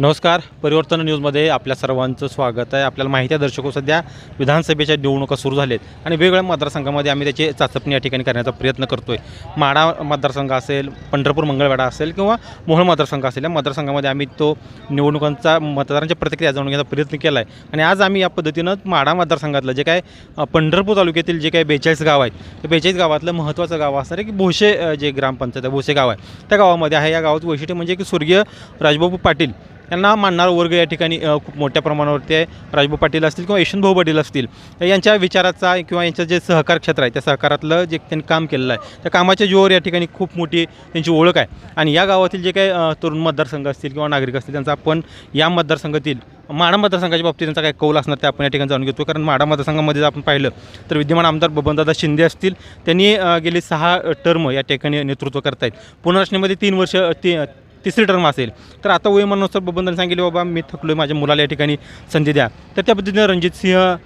नमस्कार. परिवर्तन न्यूजमध्ये आपल्या सर्वांचं स्वागत आहे. आपल्याला माहिती आहे दर्शको हो, सध्या विधानसभेच्या निवडणुका सुरू झालेत आणि वेगवेगळ्या मतदारसंघामध्ये आम्ही त्याची चाचपणी या ठिकाणी करण्याचा प्रयत्न करतो आहे माडा मतदारसंघ असेल पंढरपूर मंगळवाडा असेल किंवा मोहोळ मतदारसंघ असेल या मतदारसंघामध्ये आम्ही तो निवडणुकांचा मतदारांच्या प्रतिक्रिया जाणून घेण्याचा प्रयत्न केला आहे आणि आज आम्ही या पद्धतीनं माडा मतदारसंघातलं जे काय पंढरपूर तालुक्यातील जे काही बेचाळीस गाव आहेत ते बेचाळीस गावातलं महत्त्वाचं गाव असणार आहे की भोसे जे ग्रामपंचायत आहे भोसे गाव आहे त्या गावामध्ये आहे. या गावाचं वैशिष्ट्य म्हणजे की स्वर्गीय राजबाबू पाटील यांना मानणारा वर्ग या ठिकाणी खूप मोठ्या प्रमाणावरती आहे. राजभाऊ पाटील असतील किंवा यशवंतभाऊ पाटील असतील तर यांच्या विचाराचा किंवा यांचं जे सहकार क्षेत्र आहे त्या सहकारातलं जे त्यांनी काम केलेलं आहे त्या कामाच्या जोर या ठिकाणी खूप मोठी त्यांची ओळख आहे. आणि या गावातील जे काही तरुण मतदारसंघ असतील किंवा नागरिक असतील त्यांचा आपण या मतदारसंघातील माडा मतदारसंघाच्या बाबतीत त्यांचा काय कौल असणार ते आपण या ठिकाणी जाणून घेतो. कारण माडा मतदारसंघामध्ये जर आपण पाहिलं तर विद्यमान आमदार बबनदादा शिंदे असतील त्यांनी गेले गेली सहा टर्म या ठिकाणी नेतृत्व करतायत. पुनर्रचनेमध्ये तीन वर्ष ती तिसरी टर्म असेल. तर आता वयमानुसार बबनदाने सांगितले बाबा मी थकलो आहे माझ्या मुलाला या ठिकाणी संधी द्या. तर त्या पद्धतीनं रणजित सिंह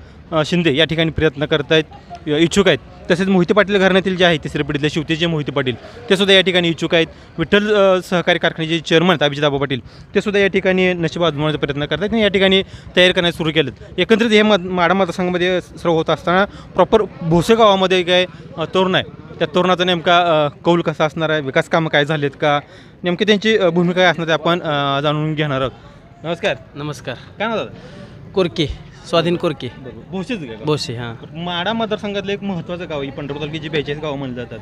शिंदे या ठिकाणी प्रयत्न करत आहेत इच्छुक आहेत. तसेच मोहिते पाटील घराण्यातील जे आहे तिसऱ्या पिढीतले शिवतेचे मोहिते पाटील ते सुद्धा या ठिकाणी इच्छुक आहेत. विठ्ठल सहकारी कारखान्याचे चेअरमन आहेत अभिजित पाटील ते सुद्धा या ठिकाणी नशीब आजमावण्याचा प्रयत्न करत आहेत आणि या ठिकाणी तयारी करण्यास सुरू केलेत. एकंदरीत हे मत माडा मतदारसंघामध्ये सर्व होत असताना प्रॉपर भोसे गावामध्ये काय तरुण आहे. त्या तरुणाचा नेमका कौल कसा असणार आहे विकास कामं काय झालेत का नेमकी त्यांची भूमिका काय असणार ते आपण जाणून घेणार आहोत. नमस्कार. नमस्कार. काय नाव दादा? कोरके. स्वाधीन कोरके. बरोबर. भोसेच बोसे हां. माडा मतदारसंघातलं एक महत्त्वाचं गाव आहे पंढरपूर तालुक्याची बेचाळीस गावं म्हणली जातात.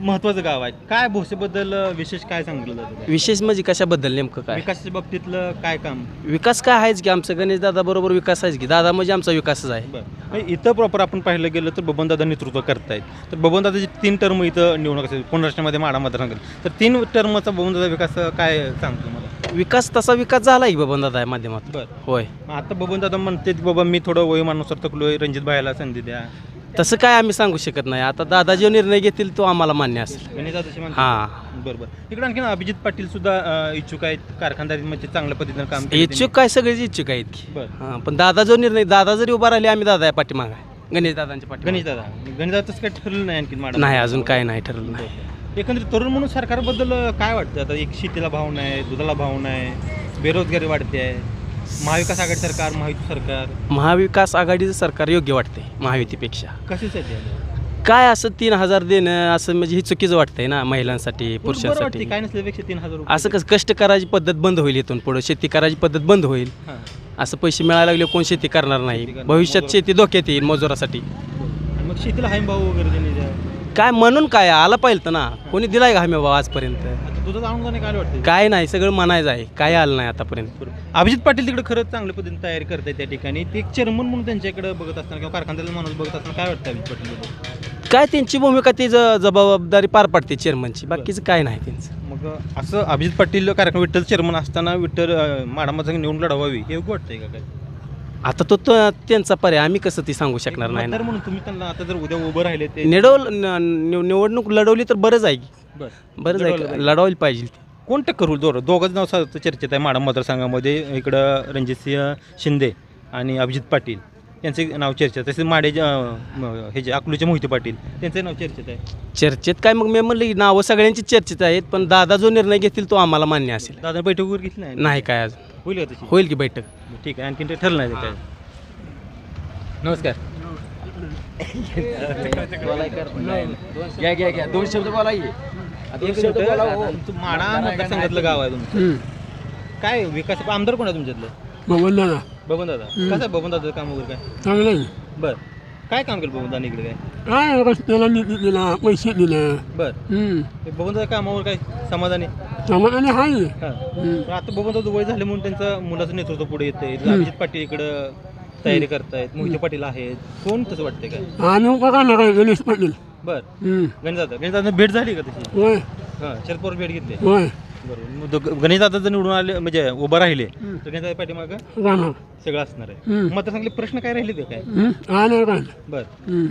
महत्त्वाचं गाव आहे. काय भोसेबद्दल विशेष काय सांगितलं जातं विशेष म्हणजे कशाबद्दल नेमकं काय? विकासाच्या बाबतीतलं काय काम? विकास काय आहेच की आमचं गणेश दादा बरोबर विकास आहेच की दादा म्हणजे आमचा विकासच आहे. बरं. इथं प्रॉपर आपण पाहिलं गेलं तर बबनदादा नेतृत्व करतायत. तर बबनदादाची तीन टर्म इथं निवडणूक असेल पुनर्रचनेमध्ये माडा मतदारसंघात. तर तीन टर्मचा बबनदादा विकास काय सांगतो मला विकास तसा विकास झाला की बाबा दादा या माध्यमातून? बरं. होय. मग आता बबनदादा म्हणते की बाबा मी थोडं वयोमानुसार थकलोय रणजित भाईला संधी द्या. तसं काय आम्ही सांगू शकत नाही. आता दादा जो निर्णय घेतील तो आम्हाला मान्य असेल. गणेशदादाशी म्हणतात हां. बरं बरं. इकडे आणखी अभिजित पाटील सुद्धा अ, इच्छुक आहेत कारखानदारी म्हणजे चांगल्या पद्धतीनं काम केलं इच्छुक काय? सगळेच इच्छुक आहेत की. त्यांनी. बरं. हां पण दादा जो निर्णय दादा जरी उभा राहिले आम्ही दादा या पाठीमाग आहे. गणेश दादांच्या पाठी गणेशदादा गणेशदादाच काय ठरलं नाही आणखी मॅडम नाही अजून काय नाही ठरलं. नाही एकंदरीत तरुण म्हणून सरकारबद्दल काय वाटतं आता एक शेतीला भाव नाही दुधाला भाव नाही बेरोजगारी वाढते आहे. महाविकास आघाडी सरकार महायुती सरकार. महाविकास आघाडीचं सरकार योग्य वाटते महायुतीपेक्षा. कशासाठी आहे? काय असं तीन हजार देणं असं म्हणजे ही चुकीचं वाटतंय ना महिलांसाठी बरं वाटते पुरुषांसाठी? काय नसल्यापेक्षा तीन हजार रुपये. असं कसं कष्ट करायची पद्धत बंद होईल इथून पुढं शेती करायची पद्धत बंद होईल. हां. असं पैसे मिळायला लागले कोण शेती करणार शेती नाही करणार, भविष्यात. शेती धोक्यात येईल मजुरासाठी. आणि मग शेतीला हमी भाव वगैरे द्या काय म्हणून काय? आला पाहिजे ना. कोणी दिलाय का हमी बाबा आजपर्यंत? काय वाटतं काय नाही सगळं म्हणायचं आहे. काय आलं नाही आतापर्यंत. अभिजित पाटील तिकडे खरंच चांगल्या पद्धतीने तयारी करत त्या ठिकाणी. ते एक चेअरमन म्हणून त्यांच्याकडे बघत असताना किंवा कारखान्याला माणूस बघत असताना काय वाटतं अभिजित पाटील काय त्यांची भूमिका ती ज- जबाबदारी पार पडते चेअरमनची. बाकीचं काय नाही त्यांचं. मग असं अभिजित पाटील कार्यक्रम विठ्ठल चेअरमन असताना विठ्ठल माडामध्ये निवडून लढवावी हे वाटतंय का काय? आता तो तो त्यांचा पर्याय आम्ही कसं ती सांगू शकणार नाही ना. मतदार म्हणून तुम्ही त्यांना आता जर उद्या उभं राहिले ते निडवल न- निव- निवडणूक लढवली तर बरंच आहे की. बरं. बरंच लढवलं आहे पाहिजे. लढवायला पाहिजे ती. कोण टक्कर होईल दोघं दोघंच नाव सा- चर्चेत आहे माडा मतदारसंघामध्ये इकडं रणजितसिंह शिंदे आणि अभिजित पाटील. यांचे नाव चर्चेत आहे. तसेच माडे हे जे अकलूचे मोहिते पाटील त्यांचे नाव चर्चेत आहे. चर्चेत काय? मग मी म्हणलं की नावं सगळ्यांची चर्चेत आहेत पण दादा जो निर्णय घेतील तो आम्हाला मान्य असेल. दादा बैठक वगैरे घेतली नाही? नाही काय अजून. होईल का तशी? होईल की बैठक? ठीक आहे आणखीन ते ठरलं नाही ते काय? नमस्कार. घ्या घ्या घ्या. दोन शब्द बोला एक मिनिटं, तुमचं माडा मतदारसंघातलं गाव आहे तुमचं. काय विकास आमदार कोण आहे तुमच्यातलं? बबन दादा. बबन दादा. कसं आहे बबन दादाचं काम वगैरे काय? चांगलं आहे. बर. काय काम केलं बबन दादा इकडे काय? काय रस्त्याला निधी दिला पैसे दिले. बर. हम्म. दादा कामावर काय समाधानी? समाधानी आहे. हां. हम्म. पण आता दादा वय झाले म्हणून त्यांचं मुलाचं नेतृत्व पुढे येते अभिजित पाटील इकडं तयारी करतायत मोहिते पाटील आहेत. कोण तसं वाटतंय काय? उभा राहणार आहे गणेश पाटील. बर. हम्म. गणेश दादा भेट झाली का तशी? होय. हां शरद पवार भेट घेतली. होय. बरोबर. गणेश दादा जर निवडून आले म्हणजे उभं राहिले. तर गणेश दादा पाठीमागं राहणार. सगळं असणार आहे. हम्म. मग सांगले प्रश्न काय राहिले ते काय? राहणार. बर. हम्म.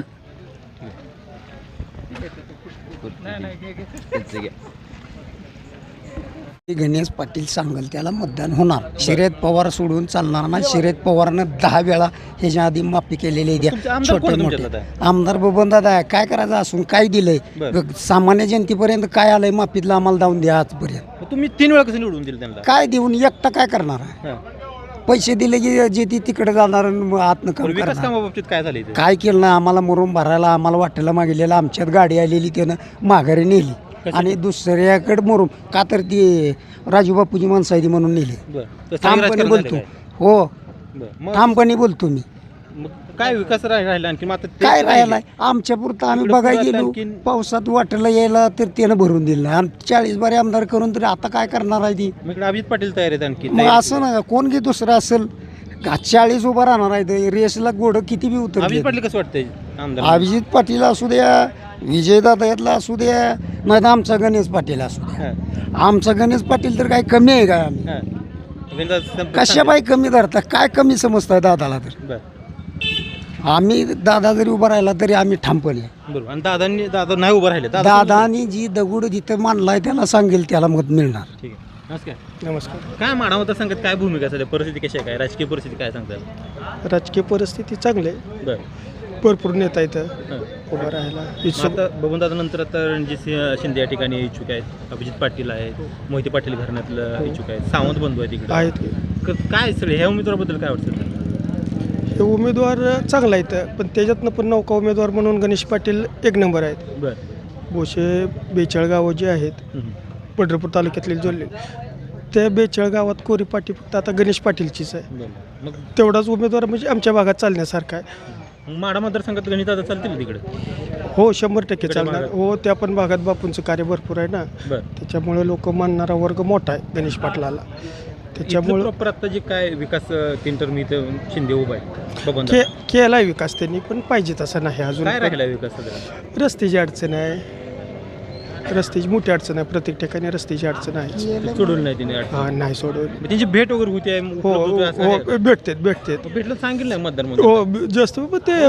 गणेश पाटील सांगल त्याला मतदान होणार. शरद पवार सोडून चालणार नाही. शरद पवारनं दहा वेळा ह्याच्या आधी माफी केलेली तुमचे द्या आमदार कोण छोटे मोठे. आमदार बबन दादा आहे. काय करायचं असून? काय दिलंय? बरं. सामान्य जनतेपर्यंत काय आलंय? माफीतलं आम्हाला जाऊन द्या आजपर्यंत. मग तुम्ही तीन वेळा कसं निवडून दिलं त्यांना? काय देऊन एकटा काय करणार? आहे हां. पैसे दिले की जे ती तिकडे जाणार आणि मग आतनं पण काम विकास करणार. कामाबाबतीत काय झालं इथे? काय केलं ना आम्हाला मुरुम भरायला आम्हाला वाटेला मागितलेलं आमच्यात गाडी आलेली त्यानं माघारी नेली. आणि दुसऱ्याकडे मुरुम का तर ती राजू बापूजी माणसं आहे ती म्हणून नेली. बरं. ठामपणे राजकारण बोलतो. हो. काय? बरं. मग? ठामपणे बोलतो मी. मग काय विकास राहि- राहिला आणखी मग आता तेच काय राहिले. राहिलाय? आमच्या पुरतं आम्ही इकडे बघायला पुरात गेलो आणखीन- पावसात वाटेला यायला तर त्यानं भरून दिलं नाही आम चाळीस बारे आमदार करून तरी आता काय करणार आहे ती? मग इकडे अभिजित पाटील तयार आहेत आणखी मग असं ना कोण घे दुसरं असेल? का चाळीस उभं राहणार आहे रेसला गोड किती बी उतर अभिजित पाटील कसं वाटतंय आमदार अभिजित पाटील असू द्या विजयदादा यातला असू द्या नाही तर आमचा गणेश पाटील असू द्या. हां, आमचा गणेश पाटील तर काय कमी आहे का? आम्ही हां. त्यांचा संपर्क कशा बाई कमी धरता काय कमी समजताय दादाला तर. बरं. आम्ही दादा जरी उभा राहिला तरी आम्ही ठामपणे. बरोबर. आणि दादांनी दादा नाही उभं राहिले. दादा दादानी जी दगड जिथं मांडलाय त्याला सांगेल त्याला मत मिळणार. ठीक आहे. नमस्कार. नमस्कार. काय माडा मतदारसंघात काय भूमिका सध्या परिस्थिती कशी आहे? काय राजकीय परिस्थिती काय सांगताल राजकीय परिस्थिती चांगली आहे. बरं. भरपूर नेता इथं हां. उभं राहायला मग इच्छुक. आता बघून दादा नंतर आता रणजित सिंह शिंदे या ठिकाणी इच्छुक आहेत. अभिजित पाटील आहेत. मोहिते पाटील घराण्यातलं इच्छुक आहेत. सावंत बंधू आहे तिकडे आहेत की. क- काय सगळे ह्या उमेदवाराबद्दल काय वाटतं हे उमेदवार चांगला इथं पण त्याच्यातनं पण नौका उमेदवार म्हणून गणेश पाटील एक नंबर आहेत. बरं. बोशे बेचाळ गावं जी आहेत. पंढरपूर तालुक्यातले जोडले त्या बेचाळ गावात कोरी पाटी फक्त आता गणेश पाटीलचीच आहे. मग तेवढाच उमेदवार म्हणजे आमच्या भागात चालण्यासारखा आहे. मग माडा मतदारसंघात गणित दादा चालतील तिकडे? हो शंभर टक्के चालणार. हो त्या पण भागात बापूंचं कार्य भरपूर आहे ना. बरं. त्याच्यामुळे लोक मानणारा वर्ग मोठा आहे गणेश पाटलाला. त्याच्यामुळे प्रॉपर आता जे काय विकास तीन टर्म इथं शिंदे उभा आहे बघून के केलाय विकास त्यांनी पण पाहिजे तसं नाही अजून. काय. राहिला विकास रस्त्याची अडचण आहे. रस्त्याची मोठी अडचण आहे. प्रत्येक ठिकाणी रस्त्याची अडचण आहे. सोडून नाही तिने अडचण. हा नाही सोडून. मग त्यांची भेट वगैरे होती आहे हो उपलब्ध होती असं आहे. हो भेटतेत भेटतेत. भेटलं सांगितलं मतदार म्हणून. हो ब- जास्त पण ते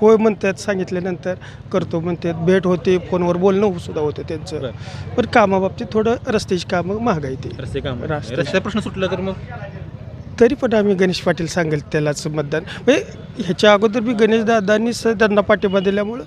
होय म्हणतात सांगितल्यानंतर करतो म्हणतात. भेट होते फोनवर बोलणं सुद्धा होतं त्यांचं. पण कामाबाबतीत थोडं रस्त्याची कामं महागाई ते. रस्ते काम. रस्ते. रस्त्याचा प्रश्न सुटला तर मग? तरी पण आम्ही गणेश पाटील सांगेल त्यालाच मतदान. म्हणजे ह्याच्या अगोदर बी गणेश दादांनी त्यांना पाठिंबा दिल्यामुळं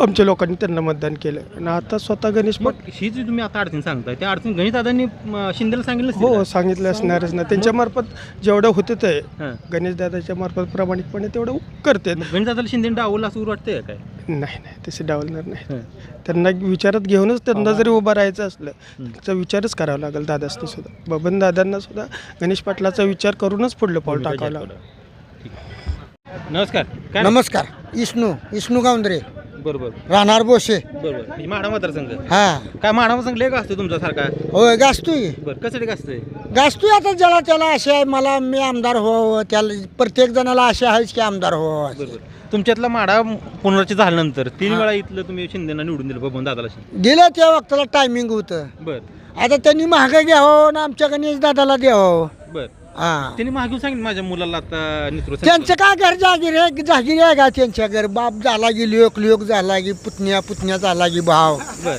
आमच्या लोकांनी त्यांना मतदान केलं. आणि आता स्वतः गणेश मग पाटील ही जी तुम्ही आता अडचण सांगताय त्या अडचण गणित दादांनी म, शिंदेला सांगितलं हो? सांगितलं असणारच ना. त्यांच्या मार्फत जेवढं होते ते हां. गणेश दादाच्या मार्फत प्रामाणिकपणे तेवढं करते. दादाला शिंदे डावलं असं वाटतंय काय? नाही नाही तसे डावलणार नाही. हं. त्यांना विचारात घेऊनच त्यांना जरी उभं राहायचं असलं त्याचा विचारच करावा लागेल दादासनी सुद्धा. बबन दादांना सुद्धा गणेश पाटलाचा विचार करूनच पुढलं पाऊल टाकावं लागेल. ठीक. नमस्कार. काय नमस्कार. इष्णू इष्णू गावंद्रे. बरोबर. राहणार बोशे बरोबर. ही माडा मतदारसंघ. हा. काय माडा मतदारसंघ लेख असतो तुमचा सारखा. होय गाजतोय. बरं कसं असतंय गाजतोय? आता ज्याला त्याला असे आहे मला मी आमदार व्हावं त्याला प्रत्येक जणाला असे आहेच की आमदार व्हावं बरोबर. तुमच्यातला माडा पुनर्रचित झाल्यानंतर तीन वेळा इथलं तुम्ही शिंदेना निवडून दिलं बबन दादाला दिलं त्या वक्ताला टायमिंग होतं. बरं. आता त्यांनी महागाई घ्यावं ना आमच्या गणेश दादाला द्यावं. बरं. हा. त्यांनी मागून सांगितलं माझ्या मुलाला आता नेतृत्व त्यांचं काय घर जागीर आहे? जागीर आहे का त्यांच्या घर? बाप झाला की लोक लोक झाला की पुतण्या पुतण्या झाला की भाव. बरं.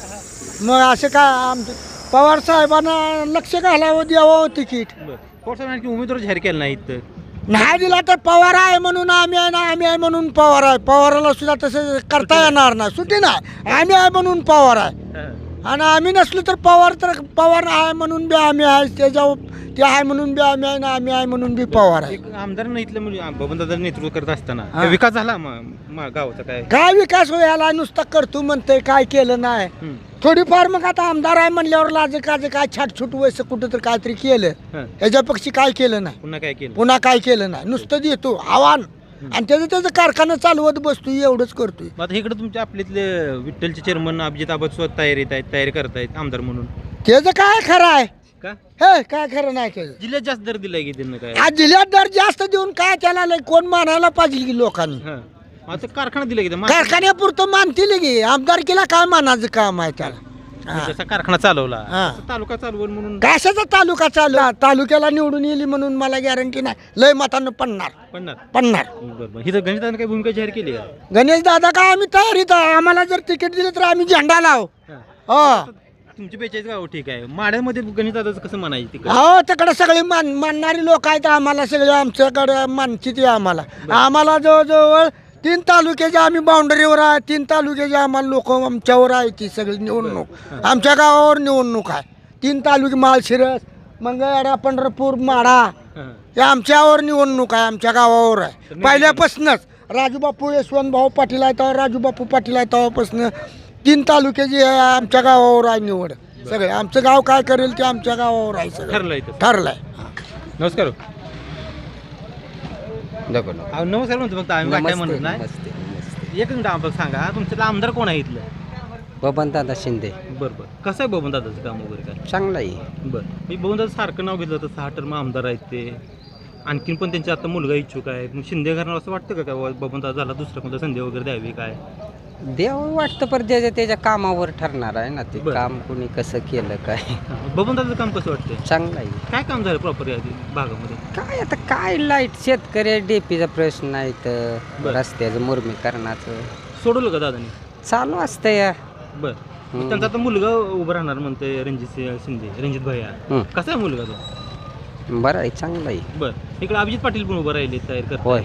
मग असं काय आमचं? पवार साहेबांना लक्ष घालावं द्यावं तिकीट. बरं. आणखी उमेदवार जाहीर केला नाही इथं. नाही दिला तर पवार आहे म्हणून आम्ही आहे ना आम्ही आहे म्हणून पवार आहे. पवाराला सुद्धा तसं करता येणार नाही. सुटी नाही. आम्ही आहे म्हणून पवार आहे. आणि आम्ही नसलो तर पवार तर पवार आहे म्हणून बी आम्ही आहे. त्याच्यावर ते आहे म्हणून बी आम्ही आहे ना आम्ही आहे म्हणून बी पवार आहे. एक आमदार नाही इथलं म्हणजे बबन दादा नेतृत्व करत असताना. हां. विकास झाला मा- गावाचा काय? काय विकास व्हायला नुसता करतो म्हणतोय काय केलं नाही. हं. थोडीफार मग आता आमदार आहे म्हणल्यावर लाज काज काय छाटछूट वयस कुठं तर काहीतरी केलं. हां. ह्याच्यापेक्षा काय केलं नाही. पुन्हा काय केलं? पुन्हा काय केलं नाही. नुसतं देतो आव्हान. आणि त्याचं त्याचं कारखाना चालवत बसतो एवढंच करतोय. मग आता इकडे तुमच्या आपल्यातले विठ्ठलचे चेअरमन अभिजित आबाद स्वतः तयारीत आहेत तयारी करतायत आमदार म्हणून. त्याचं काय खरं आहे? का? हे काय खरं नाही त्याचं. जिल्ह्यात जास्त दर दिलाय की त्यांना काय? जिल्ह्यात दर जास्त देऊन काय त्याला लय कोण मानायला पाहिजे की लोकांनी? हां. आता कारखाना दिला की कारखान्यापुरतं मानतील की. आमदारकीला काय मानायचं काम आहे त्याला? हा. जसा कारखाना चालवला हां. तसं तालुका चालवून म्हणून. कशाचा तालुका चालू? तालुक्याला निवडून येईल म्हणून मला गॅरंटी नाही. लय मतानं पडणार. पडणार? पडणार. बरोबर ही तर गणिताने काही भूमिका जाहीर केली का? गणेश दादा का? आम्ही तयारीत आहे आम्हाला जर तिकीट दिलं तर आम्ही झेंडा लाव. हां. हो. तुमची बेचाळीस गाव ठीक आहे. माड्यामध्ये गणित दादाचं कसं म्हणायचं तिकडे? हो तिकडे सगळे मान मानणारी लोक आहेत. आम्हाला सगळे आमच्याकडे मानचित आहे आम्हाला. आम्हाला जवळजवळ तीन तालुक्याच्या आम्ही बाउंड्रीवर आहे तीन तालुक्याचे आम्हाला लोक आमच्यावर आहे ती सगळी निवडणूक. आमच्या गावावर निवडणूक आहे. तीन तालुके माळशिरस मंगळवाडा पंढरपूर माढा हे. आमच्यावर निवडणूक आहे आमच्या गावावर आहे. पहिल्यापासूनच राजूबापू यशवंत भाऊ पाटील आहे तेव्हा राजूबापू पाटील आहे तेव्हापासून तीन तालुक्याची आमच्या गावावर आहे निवड. सगळे. आमचं गाव काय करेल ते आमच्या गावावर आहे सगळं. ठरलं इथं. ठरलंय. नमस्कार. अहो, नमस्कार म्हणतो फक्त आम्ही काय म्हणत नाही. एक मिनिट आम्हाला सांगा. तुमचं आमदार कोण आहे इथलं? बबन दादा शिंदे. बरं बरं कसं आहे बबन दादाचं काम वगैरे काय? चांगला आहे. बरं. मी बबन दादा सारखं नाव घेतलं होतं सहा टर्म आमदार आहेत ते. आणखीन पण त्यांचे आता मुलगा इच्छुक आहे. मग शिंदे घराणं असं वाटतं का काय बबन दादा झाला दुसऱ्या कोणत्या संधी वगैरे द्यावी काय? देव वाटतं पर त्याच्या त्याच्या कामावर ठरणार आहे ना ते बरं. काम कुणी कसं केलं काय. बबन दादाचं काम कसं वाटतं चांगलं आहे. काय काम झालं प्रॉपर या भागामध्ये? काय आता काय लाइट शेतकरी डीपीचा प्रश्न आहे तर बरं. रस्त्याचं मुरमीकरणाचं सोडवलं का दादानी? चालू असतं या. बरं. मग. त्यांचा आता मुलगा उभं राहणार म्हणते रणजित सिंह शिंदे रणजित भैया. कसा आहे मुलगा तो? बरं आहे चांगलं आहे. बरं. इकडे अभिजित पाटील पण उभं राहिले तयार करत होय.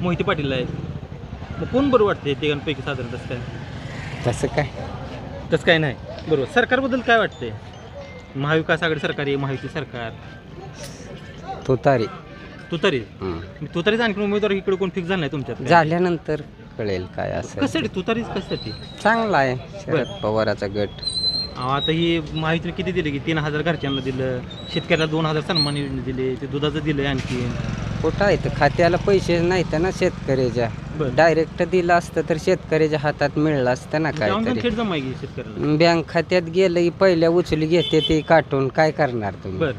मोहिते पाटील आहेत. मग कोण बरं वाटते तिघांपैकी साधारण तसं काय? तसं काय? तसं काय नाही. बरोबर. सरकारबद्दल काय वाटते महाविकास आघाडी सरकार आहे महायुती सरकार. तो तारी तू तरी हम्म. तू तरीच आणखी उमेदवार इकडे कोण फिक्स झाला नाही तुमच्यात काय? झाल्यानंतर कळेल काय असं. कशासाठी? तू तरीच कशासाठी? चांगला आहे. शरद पवाराचा गट. अहो, आता ही महायुतीने किती दिले की तीन हजार घरच्यांना दिलं शेतकऱ्याला दोन हजार सन्मान योजने दिले ते दुधाचं दिलं आणखी कुठं आहे तर खात्याला पैसे नाहीत ना शेतकऱ्याच्या. बरं. डायरेक्ट दिलं असतं तर शेतकऱ्याच्या हातात मिळलं असतं ना जाऊन काहीतरी. थेट जमाय की शेतकऱ्याला? बँक खात्यात गेलं की पहिल्या उचली घेते ते काटून. काय करणार तुम्ही? बरं.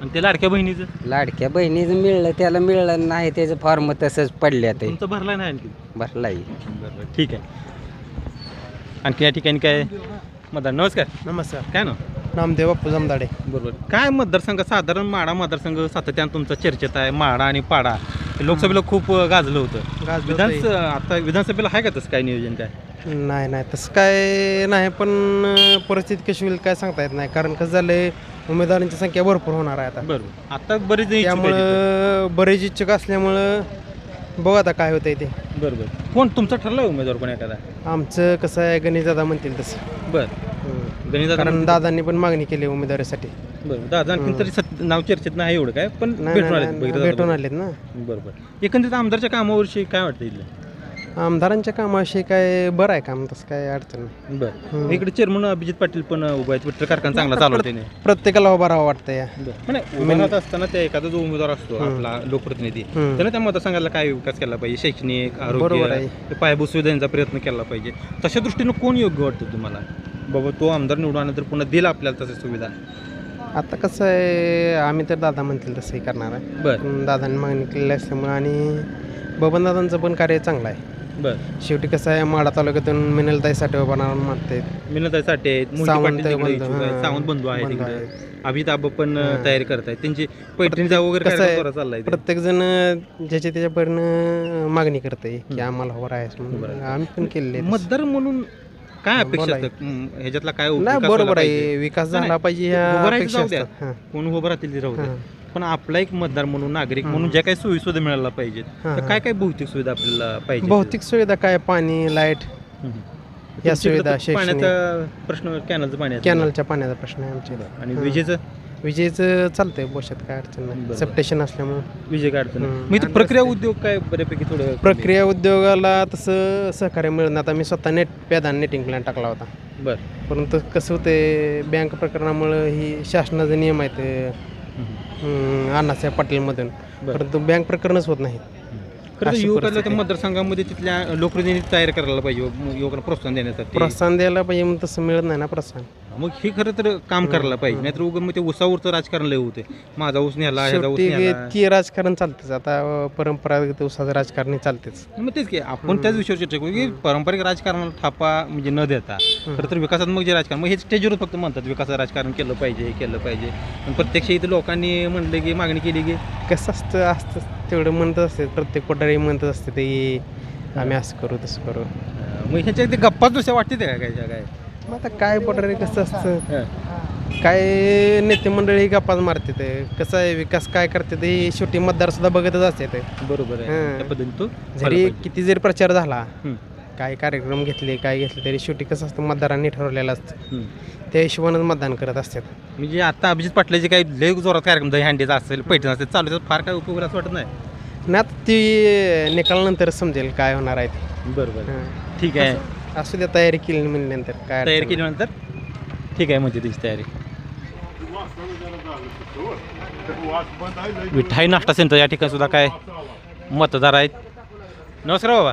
आणि ते लाडक्या बहिणीचं? लाडक्या बहिणीचं मिळलं त्याला मिळलं नाही त्याचं फॉर्म तसंच पडल्या ते. तुमचं भरला नाही आणखी? ठीक आहे. आणखी या ठिकाणी काय? मतदार नमस्कार. नमस्कार. काय ना नामदेव बाप्पू जमदाडे बरोबर. काय मतदारसंघ साधारण माडा मतदारसंघ सातत्यानं तुमचा चर्चेत आहे माडा आणि पाडा. हे लोकसभेला खूप गाजलं होतं. गाजलं विधानस आता विधानसभेला आहे का तसं काय नियोजन काय? नाही नाही तसं काय नाही पण अं, परिस्थिती कशी होईल काय सांगता येत नाही. कारण कसं झालंय उमेदवारांची संख्या भरपूर होणार आहे आता. बरोबर. आता बरेच जण इच्छुक आहेत त्यामुळं बरेच इच्छुक असल्यामुळं बघू आता काय होतंय ते. इथं. बरोबर कोण तुमचा ठरला उमेदवार कोण एखादा? आमचं कसं आहे गणेश दादा म्हणतील तसं. बरं. गणित कारण दादांनी पण मागणी केली उमेदवारीसाठी. बरं दादा आणखीन तरी सत- नाव चर्चेत नाही एवढं काय? पण नाही, भेटून नाही, आले नाही, भेटून. आलेत ना. बरोबर एकंदरीत आमदारच्या कामाविषयी काय वाटतं इथलं? आमदारांच्या कामाविषयी काय बरं आहे काम? तसं काय अडचण नाही. बरं. इकडे चेअरमन अभिजित पाटील पण उभा आहेत. विठ्ठल कारखाना चांगला चालवतो त्याने. प्रत्येकाला उभा राहावं वाटतं या. उमेदवार असताना त्या एखादा जो उमेदवार असतो. आपला लोकप्रतिनिधी. हम्म. त्याने त्या मतदारसंघाला काय विकास केला पाहिजे? शैक्षणिक बरोबर आरोग्य आहे. ते पायाभूत सुविधांचा प्रयत्न केला पाहिजे. तशा दृष्टीनं कोण योग्य वाटतं तुम्हाला? बाबा तो आमदार निवडून आल्यानंतर पुन्हा दिला आपल्याला तशा सुविधा. आता कसं आहे आम्ही तर दादा म्हणतील तसंही करणार आहे. बरं. पण दादांनी मागणी केलेली असल्यामुळे आणि बबन दादांचं पण कार्य चांगलं आहे. बरं शेवटी कसं आहे माडा तालुक्यातून मिनलताई साठे बनवून मानते मिनताई साठे आहेत मोहिते सावंत पाटील तिकडे बंधू, इच्छुक आहेत, हां. सावंत बंधू आहेत बंधू तिकडे आहेत. अभिजित आबा पण अं, हां. तयारी करत आहेत त्यांची पैठणीचा वगैरे कसं आहे, चाललाय. प्रत्येक जण ज्याच्या त्याच्यापर्यंत मागणी करते की आम्हाला हवं आहे म्हणून बरं. आम्ही पण केलेले आहे. मतदार म्हणून काय हां, अपेक्षा. असतात हं, ह्याच्यातला काय नाही बरोबर? आहे विकास झाला पाहिजे ह्या उभं राहायचं अपेक्षा जाऊ द्या. असतात हां, कोण उभं राहतील ते राहू द्या. हां. पण आपला एक मतदार म्हणून नागरिक. म्हणून ज्या काही सोयी सुविधा मिळायला पाहिजेत तर. काय काय भौतिक सुविधा आपल्याला पाहिजे भौतिक सुविधा काय पाणी लाइट. या सुविधा पाण्याचा प्रश्न कॅनलचं पाणी. कॅनलच्या पाण्याचा प्रश्न आहे आमच्या आणि. विजेचं विजेचं चालतंय बोशात काय अडचण नाही. सबस्टेशन असल्यामुळे विजय काढतं हं. मग इथं प्रक्रिया उद्योग काय बऱ्यापैकी थोडं प्रक्रिया उद्योगाला तसं सहकार्य नाही आता मी स्वतः नेट प्यादान नेटिंग प्लॅन टाकला होता बर परंतु कसं होते बँक प्रकरणामुळं ही शासनाचे नियम आहेत अण्णासाहेब पाटीलमधून बरं. परंतु बँक प्रकरणच होत नाही खरं तर अशी युवकांना परिस्थिती त्या आहे. मतदारसंघामध्ये तिथल्या लोकप्रतिनिधी तयार करायला पाहिजे युवकांना प्रोत्साहन देण्यासाठी प्रोत्साहन द्यायला पाहिजे मग तसं मिळत नाही ना प्रोत्साहन मग हे खरं तर काम करायला पाहिजे. नाहीतर उगं मग ते उसावरचं राजकारण लय होते माझा ऊस न्याला ह्याचा ऊस शेवटी न्याला ती राजकारण चालतेच. आता परंपरागत उसाचं राजकारण हे चालतेच. मग तेच की आपण त्याच विषयावर चर्चा करू. की पारंपरिक राजकारणाला थापा म्हणजे न देता खरं तर विकासात्मक जे राजकारण मग हे स्टेजवर फक्त म्हणतात विकासाचं राजकारण केलं पाहिजे हे केलं पाहिजे. पण प्रत्यक्ष इथं लोकांनी म्हणलं की मागणी केली की? कसं असतं असतं तेवढं म्हणत असते. प्रत्येक कोटारी म्हणत असते ते आम्ही असं करू तसं करू. मग ह्याच्या ते गप्पाच दुसऱ्या वाटते त्या काय? काय? मग आता काय कोटारी कसं असतं. काय नेते मंडळी गप्पाच मारते ते. कसं आहे विकास काय करते ते शेवटी मतदार सुद्धा बघतच असते ते. बरोबर आहे. हं. त्या पद्धतीने तो जरी किती जरी प्रचार झाला. काय कार्यक्रम घेतले काय घेतले तरी शेवटी कसं असतं मतदारांनी ठरवलेलं असतं. त्या हिशोबानंच मतदान करत असतात. म्हणजे आता अभिजित पाटलाचे काही लय जोरात कार्यक्रम दहीहंडीचा असेल पैठण असेल चालू आहे, फार काय उपयोग होईल असं वाटत नाही? आता ती निकालानंतरच समजेल काय होणार आहे ते. बरोबर. हां. ठीक आहे. असू द्या तयारी केली म्हणल्यानंतर काय तयारी अडचण केल्यानंतर ठीक आहे म्हणजे त्याची तयारी. विठाई नाश्ता सेंटर या ठिकाणी सुद्धा काय मतदार आहेत. नमस्कार बाबा.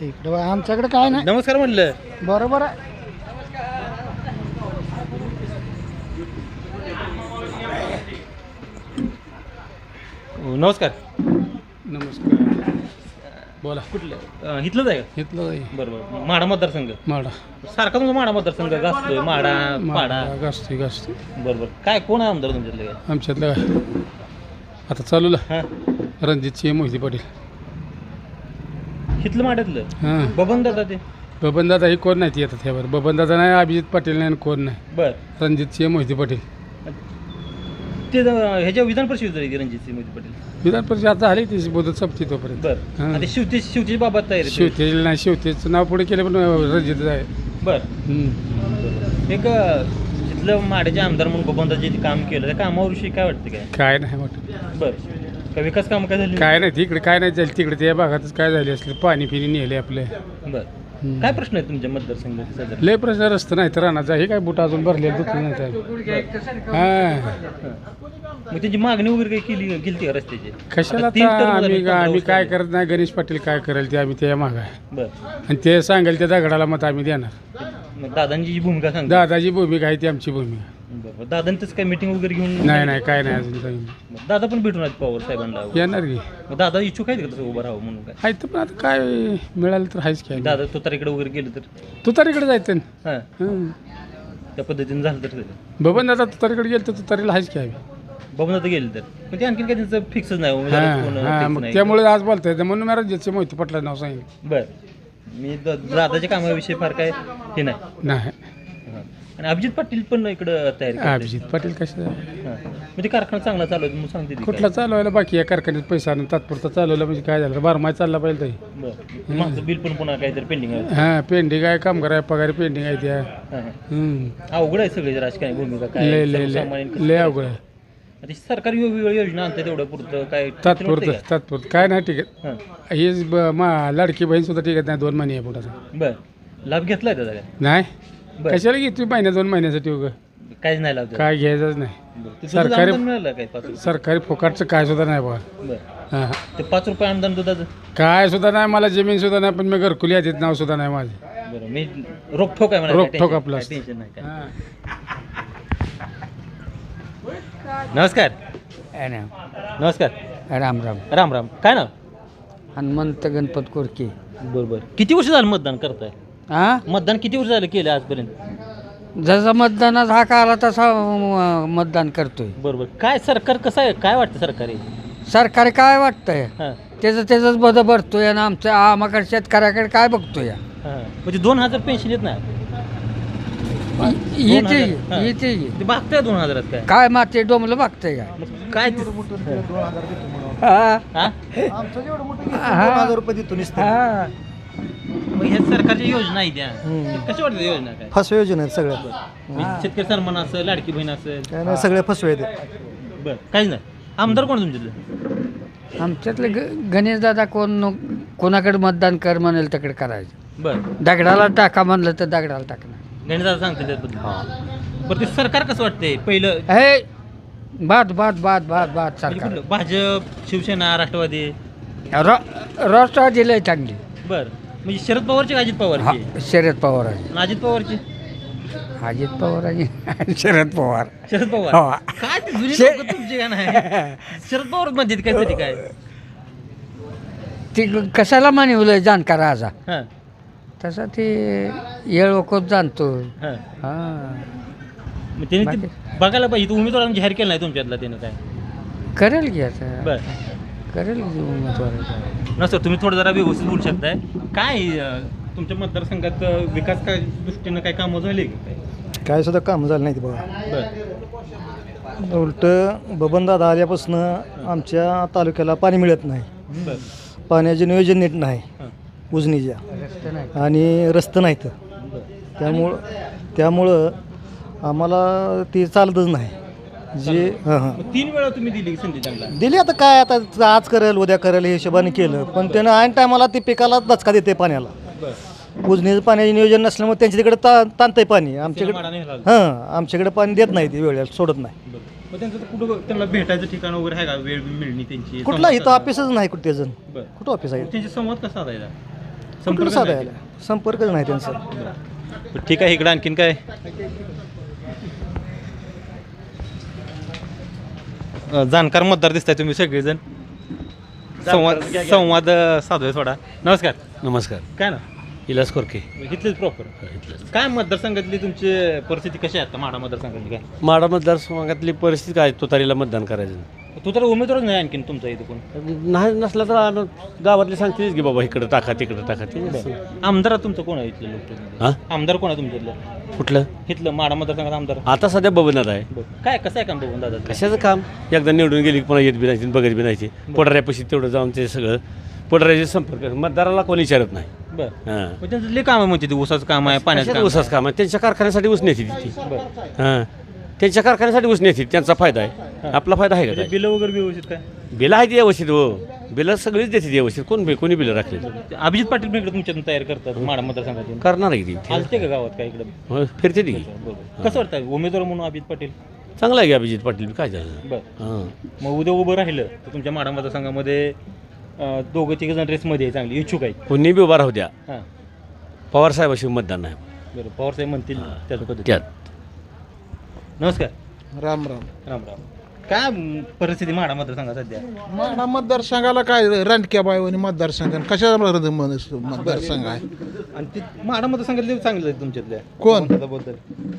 इकडं आमच्याकडे काय नाही. नमस्कार म्हटलं बरोबर आहे. नमस्कार. नमस्कार. बोला. कुठलं? अं, इथलंच आहे का? घेतलं जाई बरोबर माडा मतदारसंघ. माडा. सारखा तुमचा माडा मतदारसंघ गाजतोय माडा पाडा. गाजते गाजते बरोबर काय कोण आहे आमदार तुमच्यातलं काय? आमच्यातलं काय? आता चालूला हां. रणजित सिंह मोहिते पाटील. इथलं माड्यातलं? हां. बबन दादा ते? बबनदादा ही कोण नाही ती येतात ह्यावर. बबनदादा नाही अभिजित पाटील नाही आणि कोण नाही. बर. रणजित सिंह मोहिते पाटील. ते ज- ह्याच्या विधान परिषद झाली रणजित सिंह मोदी पाटील. विधान परिषद आता आली ती मुदत संपती तोपर्यंत. बर. शिवते शिवतेची बाबत तयारी आहे. नाही शिवतेजचं नाव पुढे केलं पण रणजित आहे. बर. हम्म. एक अं, तिथलं माड्याचे आमदार म्हणून बबनदाचे जे काम केलं त्या कामाविषयी काय वाटतं काय? काय नाही वाटत. बर. का विकास काम काय झाले? काय नाही तिकडे काय नाही झालं तिकडे त्या भागातच काय झाले असले पाणी पिणी नेले आपले. बर. काय प्रश्न आहे तुमच्या मतदारसंघात साधारण? लय प्रश्न रस्ता नाही तर रानाचा हे काय बुट अजून भरलेलं दुखलं नाही काय हां. मग त्याची मागणी वगैरे काही केली गेली का रस्त्याची? कशाला आता तीन आता term झाले, आम्ही पंधरा आम्ही काय. करत नाही गणेश पाटील काय करेल ते आम्ही त्या माग आहे. बर. आणि ते सांगेल त्या दगडाला मत आम्ही देणार. मग दादांची जी भूमिका सांग. दादाची भूमिका आहे ती आमची भूमिका. बरोबर दादांचंच काय मिटिंग वगैरे घेऊन नाही नाही काय नाही अजून काही मग दादा पण भेटून आहेत पवार साहेबांना येणार की? मग दादा इच्छुक आहेत का तसं उभं राहावं म्हणून काय? आहे तर पण आता काय मिळालं तर आहेच काय दादा तो तारीकडे वगैरे गेलं तर तू तारीकडे जायचं ना? हां. हं. त्या पद्धतीने झालं तर बबन दादा तू तारीकडे गेलं तर तू तारीला आहेच काय बघून आता गेलं तर. पण ते आणखीन काही त्यांचं फिक्सच नाही उमेदवार कोण हां fix मग नाही. त्यामुळे आज बोलतोय. म्हणून मला ज्याचे मोहिती पटलं नाव सांगितलं. बर. मी द- दादाच्या कामाविषयी फार काय हे नाही. नाही. आणि अभिजित पाटील पण इकडं तयारी करतायत. अभिजित पाटील कसं हां. म्हणजे कारखाना चांगला चालू आहे म्हणून सांगते ती कुठला चालवायला बाकी या कारखान्यात पैसा आणून तात्पुरता चालवला म्हणजे काय झालं? बारमाय चालला पाहिजे ताई काय. बरं. माझं बिल पण पुन्हा काहीतरी पेंडिंग आहे. हां पेंडिंग आहे कामगार आहे पगार पेंडिंग आहे त्या. हां, हां. हम्म. अवघड आहे सगळी राजकारणी भूमिका काय? लय लय लय कसं लय अवघड आहे. आता सरकारी वेगवेगळ्या योजना आणतात तेवढं पुरतं काय तात्पुरतं तात्पुरतं. काय नाही टिकत हां. हेच ब- मा लाडकी बहीण सुद्धा टिकत नाही दोन महिने आहे पुढं. बर. लाभ घेतलाय त्याचा काय? नाही. बरं. कशाला घेतली महिन्या दोन महिन्यासाठी उगं? काहीच नाही काय घ्यायचंच नाही. बरं. ते सरकारी- अनुदान मिळालं काय पाच रुपये? सरकारी फुकाटचं काय सुद्धा नाही बघा बरं. हां. ते पाच रुपये अनुदान दुधाचं? काय सुद्धा नाही मला जमीन सुद्धा नाही पण मी घरकुली यादीत नाव सुद्धा नाही माझे. बरं मी रोखोक आहे म्हणा रोखठोक आपलं असतं. टेन्शन नाही काय हां. नमस्कार. नमस्कार. राम राम. राम राम. काय नाव? हनुमंत गणपत कोरके. बरोबर किती वर्ष झालं मतदान करताय? हा? मतदान किती वर्ष झालं केलं आजपर्यंत? जसा मतदानाचा हा आला तसा अं, मतदान करतोय. बरोबर. काय सरकार कसं आहे? काय वाटतं सरकारी? सरकार काय वाटतंय? हां. त्याचं त्याचंच बद भरतोय आणि आमच्या आमाकडे शेतकऱ्याकडे काय बघतोय? हां. म्हणजे दोन हजार पेन्शन येत नाही? येते हां. येते ते मागताय दोन हजारात काय? काय माते डोमलं बघतंय काय? मग काय ते- हा. हां? हा. हा. मग ह्या सरकारच्या योजना आहेत त्या. ते कशा वाटतात योजना काय? फसवे योजना आहेत सगळ्या. म्हणजे शेतकरी सन्मान असेल लाडकी बहीण असेल. काय नाही सगळे फसवे आहेत. बरं काहीच नाही. आमदार कोण आहे तुमच्यातलं? आमच्यातले ग गणेश दादा कोण नो- कोणाकडे मतदान कर म्हणेल तिकडे करायचं. बरं. दगडाला टाका म्हणलं तर दगडाला टाकणार. गणेशदादा सांगतील त्याबद्दल बरं ते सरकार कसं वाटतंय? पहिलं हे बाद बाद बाद बाद बाद म्हणजे सरकार. कुठलं? भाजप शिवसेना राष्ट्रवादी? रा- राष्ट्रवादी लय चांगली. बरं. म्हणजे शरद पवारची का अजित हा, पवारची शरद पवार आणि अजित पवारची? अजित पवार आहे. शरद पवार. शरद पवार. हो. काय ते जुनी शे- लोकं तुमची का नाही? शरद पवार म्हणतात काय तरी काय? ती कशाला म्हणलं जाणकार आजा हां. तसा ते येळ वकोत जाणतो. हां. हा. मग त्याने ते बघायला पाहिजे. तू उमेदवारांनी जाहीर केलं नाही तुमच्यातला त्यानं काय? करेल की आता. बरं. करेल की उमेदवार न सर तुम्ही थोडं जरा व्यवस्थित बोलू शकताय. काय अं, तुमच्या मतदारसंघात अं, विकास काय दृष्टीनं काय कामं झाली का काय काय सुद्धा काम झालं नाही बघा. बरं. उलट बबनदादा आल्यापासून आमच्या तालुक्याला पाणी मिळत नाही. बरं. पाण्याचे नियोजन नीट नाही. हां. उजनीच्या. आणि रस्तं नाहीत. त्यामुळं त्यामुळं आम्हाला ते चालतच नाही. जे हां हां. तीन वेळा तुम्ही दिली संधी त्यांना दिली आता काय आता आज करेल उद्या करेल हे हिशोबाने केलं. पण त्यानं ऐन टायमाला ते पिकाला दचका देते पाण्याला. उजनीचं पाण्याचे नियोजन नसल्यामुळे त्यांच्या तिकडे ता ताणतंय पाणी. आमच्याकडे हां आमच्याकडे पाणी देत नाही ते वेळेला सोडत नाही. मग त्यांचं तर कुठं त्यांना भेटायचं ठिकाण वगैरे आहे का? वेळ मिळणी त्यांची कुठला? इथं ऑफिसच नाही कुठे त्याचं. बरं. कुठं ऑफिस आहे? त्यांची संवाद कसा साधायचा? कुठं संपर्क साधायला? संपर्कच नाही त्यांचा. ठीक आहे इकडे आणखीन काय? अ, जाणकार मतदार दिसताय तुम्ही सगळेजण. संवाद संवाद अ, साधूया थोडा. नमस्कार. नमस्कार. काय ना इलास कोरके इथलेच प्रॉपर काय मतदारसंघातली तुमची परिस्थिती कशी आहे आता? माडा मतदारसंघातली काय? माडा मतदारसंघातली परिस्थिती काय? तुतारीला मतदान करायचं. तू तर उमेदवारच नाही आणखीन तुमचा इथे कोण नाही नसलं तर आम्ही गावातले सांगतेच की बाबा इकडं टाका तिकडं टाका ते आमदार तुमचं कोण आहे इथलं लोक हां? आमदार कोण आहे तुमच्या इथलं? कुठलं? इथलं माडा मतदारसंघात आमदार. आता सध्या बबनात आहे. बरं. काय कसं आहे काम बघून दादा कशाचं काम? एकदा निवडून गेली की पुन्हा येत बी नाही बघत बी नाही पोटऱ्यापाशी तेवढं जाऊन ते सगळं पोटऱ्याचे संपर्क. मतदाराला कोणी विचारत नाही. बरं. हां. मग त्यांचं लय काम आहे म्हणते ते ऊसाचं काम आहे पाण्याचं कशाचं काम ऊसाचं काम आहे? त्यांच्या कारखान्यासाठी ऊस नेते ती. बरं. हां. त्यांच्या कारखान्यासाठी ऊस नेते त्यांचा फायदा आहे. आपला फायदा आहे का काय? बिलं वगैरे व्यवस्थित काय? बिलं आहेत व्यवस्थित हो. बिलं सगळीच देते व्यवस्थित. कोण बी- कोणी बिलं राखले अभिजित पाटील पण इकडे तुमच्यातून तयार करतात माडा मतदारसंघातून. करणार आहे की ती. आलते का गावात काय इकडे? हो, फिरते ती. बरोबर कसं वाटतं? उमेदवार म्हणून अभिजित पाटील? चांगला आहे की अभिजित पाटील काय झालं? बरं. हां. मग उद्या उभं राहिलं तर तुमच्या माडा मतदारसंघामध्ये अं, दोघं तिघ जण रेसमध्ये आहे चांगली इच्छुक आहेत. कोणी बी उभा राहू द्या. हां. पवार साहेबाशी मतदान नाही. बरं पवार साहेब म्हणतील त्याच पद्धतीने. त्यात. नमस्कार. राम राम. राम राम. काय म, परिस्थिती माडा मतदारसंघात सध्या? माडा मतदारसंघाला काय रणक्या बायवानी मतदारसंघ कशाचा मतदारसंघ आहे? आणि ते माडा मतदारसंघातले चांगले आहेत तुमच्यातल्या कोण? बद्दल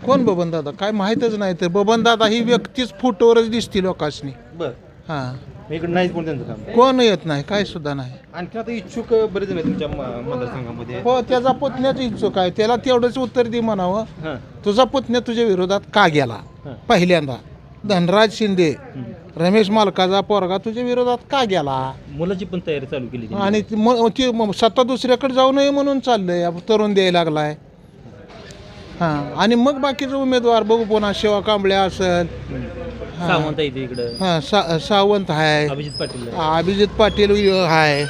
कोण बबन दादा काय माहीतच नाही तर बबन दादा ही व्यक्तीच फोटोवरच दिसते लोकांनी बरं. हां. इकडे नाहीच कोण त्यांचं काम. कोण येत नाही काय सुद्धा नाही. आणखी आता इच्छुक बरेच जण आहेत तुमच्या म- मतदारसंघामध्ये. हो त्याचा पुतण्याच इच्छुक आहे. त्याला तेवढंच उत्तर दे म्हणावं. हां. तुझा पुतण्या तुझ्या विरोधात का गेला? हां. पहिल्यांदा. धनराज शिंदे रमेश मालकाचा पोरगा तुझ्या विरोधात का गेला? मुलाची पण तयारी चालू केली त्यांनी. आणि ती म- ती म- सत्ता दुसऱ्याकडे जाऊ नये म्हणून चाललंय. तरुण द्यायला लागलाय. हां. आणि मग बाकीचे उमेदवार बघू पुन्हा. शिवा कांबळे असेल सावंत आहे इथे इकडं. हां सा सावंत आहे अभिजित पाटील. आहे. अभिजित पाटील आहे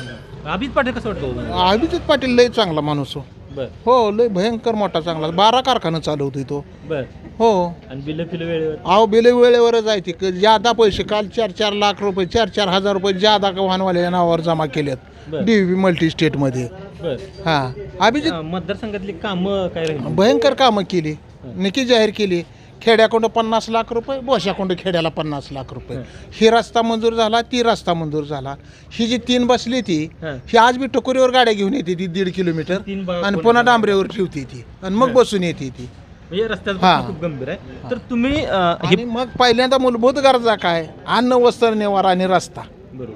अभिजित पाटील कसं वाटतं अभिजित पाटील लय चांगला माणूस हो. बर. हो लय भयंकर मोठा चांगला. बारा कारखाना चालवतोय तो. बर. हो. आणि बिल फिल वेळेवर? अहो बिले वेळेवरच आहे ती. जादा पैसे काल चार चार लाख रुपये चार चार हजार रुपये जादा वाहनवाल्या नावावर जमा केलेत. बरं. डी व्ही मल्टी स्टेटमध्ये बर. हां. अभिजित मतदारसंघातली कामं काय राहिली? भयंकर कामं केली. नक्की जाहीर केली. खेड्याकोंड पन्नास लाख रुपये बोशाकोंड खेड्याला पन्नास लाख रुपये. ही. रस्ता मंजूर झाला ती रस्ता मंजूर झाला. ही जी तीन बसली ती हं. आज बी टकोरीवर गाड्या घेऊन येते ती दीड किलोमीटर आणि पुन्हा डांबरेवर ठेवते ती आणि मग बसून येते ती. म्हणजे खूप गंभीर आहे. तर तुम्ही मग पहिल्यांदा मूलभूत गरजा काय? अन्न वस्त्र निवारा आणि रस्ता.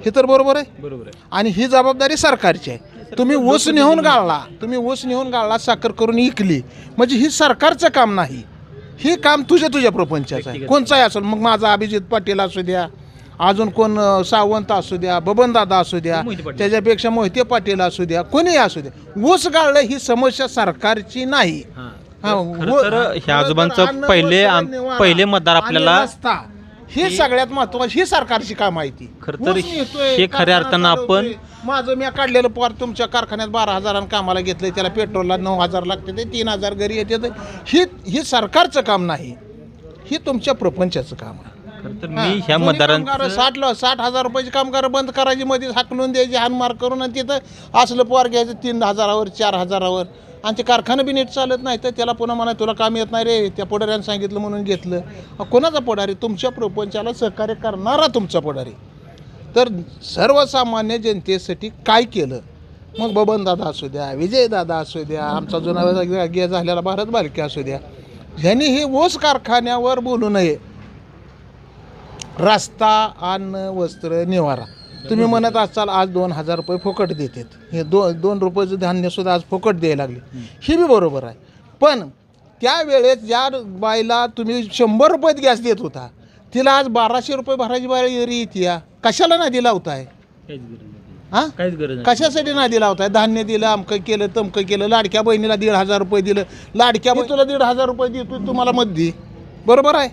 हे तर बरोबर आहे. बरोबर आहे. आणि ही जबाबदारी सरकारची आहे. तुम्ही ऊस नेऊन गाळला तुम्ही ऊस नेऊन गाळला साखर करून इकली. म्हणजे ही सरकारचं काम नाही. हे काम तुझ्या तुझ्या प्रपंचाचं आहे कोणचाही असेल मग माझा अभिजित पाटील असू द्या अजून कोण अं, सावंत असू द्या बबनदादा असू द्या मोहिते पाटील. त्याच्यापेक्षा मोहिते पाटील असू द्या कोणीही असू द्या ऊस गाळलं ही समस्या सरकारची नाही हां. हा, खरं व- तर ह्या खरं आजोबांचं तर अन्न, पहिले वस्त्र, आम- निवारा पहिले मतदार आणि आपल्याला- रस्ता ही सगळ्यात महत्वाची ही सरकारची काम आहे ती खरं तर ऊस नेतोय, हे खऱ्या कारखाना अर्थानं आपण- चालवतोय. माझं मी काढलेलं पोर तुमच्या कारखान्यात बारा हजारानं कामाला घेतलंय त्याला पेट्रोलला नऊ हजार लागते ते तीन हजार घरी येते. ही ही सरकारचं काम नाही ही तुमच्या प्रपंचाचं काम आहे. मी ह्या मतदारांचं साठ साठ हजार रुपयाची कामगार बंद करायची मध्ये हाकलून द्यायची हानमार करून आणि तिथं असलं पोर घ्यायचं तीन हजारावर चार हजारावर. आणि ते कारखाना बी नीट चालत नाही तर त्याला पुन्हा म्हणा तुला काम येत नाही रे. त्या पुढाऱ्यानं सांगितलं म्हणून घेतलं. कोणाचा पुढारी? तुमच्या प्रपंचाला सहकार्य करणारा तुमचा पुढारी. तर सर्वसामान्य जनतेसाठी काय केलं? मग बबनदादा असू द्या विजयदादा असू द्या आमचा जुना गे झालेला भारत बालके असू द्या ह्यांनी हे ऊस कारखान्यावर बोलू नये. रस्ता अन्न वस्त्र निवारा. तुम्ही म्हणत असाल आज दोन हजार रुपये फुकट देतात. हे दो दोन रुपयाचं धान्यसुद्धा आज फुकट द्यायला लागले. ही बी बरोबर आहे. पण त्यावेळेस ज्या बाईला तुम्ही शंभर रुपयात गॅस देत होता. तिला आज बाराशे रुपये भरायची बारी येते या. कशाला नाही दिला होता काहीच गरज नाही. हा? काहीच गरज नाही. कशासाठी नादी लावताय धान्य दिलं अमकं केलं तमकं केलं लाडक्या बहिणीला दीड हजार रुपये दिलं. लाडक्या बहिणी तुला दीड हजार रुपये देतो तुम्हाला मत दे. बरोबर आहे?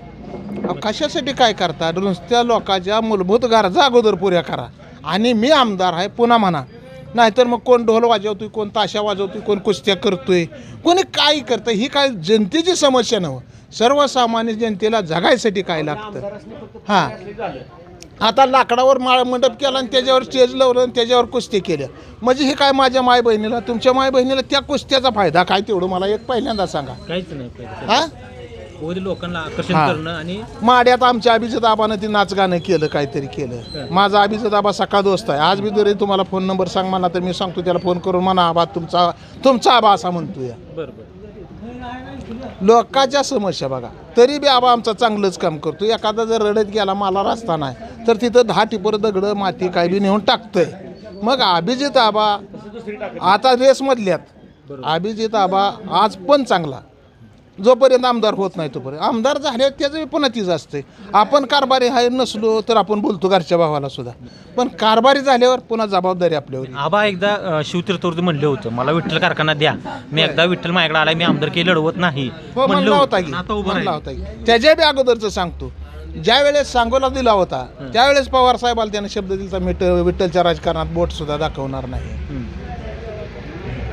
अहो, कशासाठी काय करता? नुसत्या लोकांच्या मूलभूत गरजा अगोदर पुऱ्या करा. आणि मी आमदार आहे पुन्हा म्हणा. नाहीतर मग कोण ढोल वाजवतोय कोण ताशा वाजवतोय कोण कुस्त्या करतोय? कोणी काय करतं ही काय जनतेची समस्या नव्ह सर्वसामान्य जनतेला जगायसाठी काय लागतं? हां. आता लाकडावर माळ मंडप केला आणि त्याच्यावर स्टेज लावलं आणि त्याच्यावर कुस्ती केल्या. म्हणजे हे काय माझ्या माय बहिणीला तुमच्या माय बहिणीला त्या कुस्त्याचा फायदा काय तेवढं मला एक पहिल्यांदा सांगा. काहीच नाही हा. लोकांना आकर्षण हा. करणं आणि माड्यात आमच्या अभिजित आबानं ती नाच गाणं केलं काहीतरी केलं. माझा अभिजित आबा सका दोस्त आहे. आज बी जरी तुम्हाला फोन नंबर सांग म्हणा तर मी सांगतो त्याला फोन करून म्हणा आबा तुमचा तुमचा आबा असा म्हणतोय. बरं बरं. लोकांच्या समस्या बघा. तरी बी आबा आमचं चांगलंच काम करतो एखादा जर रडत गेला मला रस्ता नाही तर तिथं दहा टिपर दगडं माती काय बी नेऊन टाकतंय. मग अभिजित आबा आता रेसमधल्यात. अभिजित आबा आज पण चांगला. जोपर्यंत आमदार होत नाही तोपर्यंत. आमदार झाले त्याचं पुन्हा तीच असते आपण कारभारी आहे नसलो तर आपण बोलतो घरच्या भावाला सुद्धा. पण कारभारी झाल्यावर पुन्हा जबाबदारी आपल्यावर. आबा एकदा अ, शिवतीर्थवरती म्हणलं होतं. मला विठ्ठल कारखाना द्या. मी एकदा विठ्ठल माझ्याकडे आलाय मी आमदारकी लढवत नाही. हो म्हणलं म्हणला होता होतं. की. आता उभं म्हणला राहिलं. होता की. त्याच्या बी अगोदरचं सांगतो. ज्या वेळेस सांगोला दिला होता त्यावेळेस पवार साहेबाला त्याने शब्द दिला मिठ विठ्ठलच्या राजकारणात बोट सुद्धा दाखवणार नाही.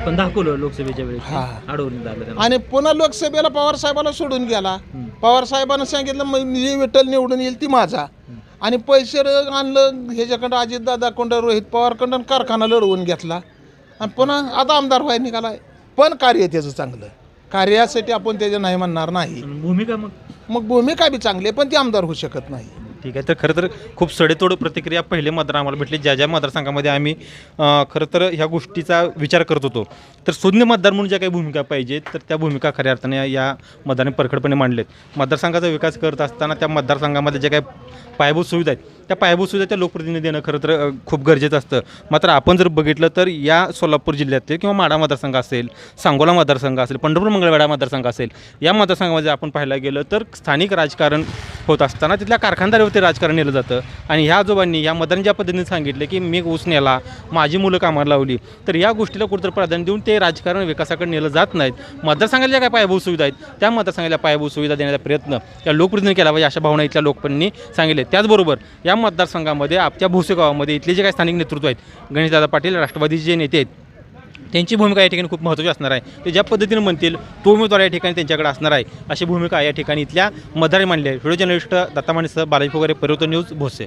पण दाखवलं लोकसभेच्या वेळेस. हा. अडवून झालं त्यांना. आणि पुन्हा लोकसभेला पवार साहेबाला सोडून गेला. पवार साहेबांना सांगितलं "मग जी विठ्ठल निवडून येईल ती माझा. आणि पैसे र- आणलं ह्याच्याकडं अजितदादा कोंड रोहित पवारकडं कारखाना लढवून घेतला. आणि पुन्हा आता आमदार व्हायला निघाला. पण कार्य त्याचं चांगलं. कार्यासाठी आपण त्याचं नाही म्हणणार नाही. भूमिका मग? मग भूमिका बी चांगली आहे पण ती आमदार होऊ शकत नाही. ठीक आहे. तर खरं तर खूप सडेतोड प्रतिक्रिया पहिले मतदार आम्हाला भेटली. ज्या ज्या मतदारसंघामध्ये आम्ही खरं तर ह्या गोष्टीचा विचार करत होतो. तर शून्य मतदार म्हणून ज्या काही भूमिका पाहिजेत तर त्या भूमिका खऱ्या अर्थाने या- या मतदाराने परखडपणे मांडलेत. मतदारसंघाचा विकास करत असताना त्या मतदारसंघामध्ये ज्या काही पायाभूत सुविधा आहेत त्या पायाभूत सुविधा त्या लोकप्रतिनिधी देणं खरं तर खूप गरजेचं असतं. मात्र आपण जर बघितलं तर या सोलापूर जिल्ह्यातील किंवा माडा मतदारसंघ असेल सांगोला मतदारसंघ असेल पंढरपूर मंगळवेढा मतदारसंघ असेल या मतदारसंघामध्ये आपण पाहायला गेलं तर स्थानिक राजकारण होत असताना तिथल्या ते राजकारण नेलं जातं. आणि ह्या आजोबांनी या मतदारांनी ज्या पद्धतीने सांगितलं की मी ऊस नेला माझी मुलं कामाला लावली तर या गोष्टीला कुठंतरी प्राधान्य देऊन ते राजकारण विकासाकडे नेलं जात नाहीत. मतदारसंघाच्या ज्या काय पायाभूत सुविधा आहेत त्या मतदारसंघाला पायाभूत सुविधा देण्याचा प्रयत्न या लोकप्रतिनिधी केला पाहिजे अशा भावना इथल्या लोकांनी सांगितले. त्याचबरोबर या मतदारसंघामध्ये आपल्या भोसे गावामध्ये इथले जे काही स्थानिक नेतृत्व आहेत गणेशदादा पाटील राष्ट्रवादीचे जे नेते आहेत त्यांची भूमिका या ठिकाणी खूप महत्त्वाची असणार आहे. ते ज्या पद्धतीने म्हणतील तो उमेदवार या ठिकाणी त्यांच्याकडे असणार आहे. अशी भूमिका या ठिकाणी इथल्या मतदारी मांडली आहे. व्हिडिओ जर्नलिस्ट दत्ता मानेसह बालाजी वगैरे परिवर्तन न्यूज भोसे.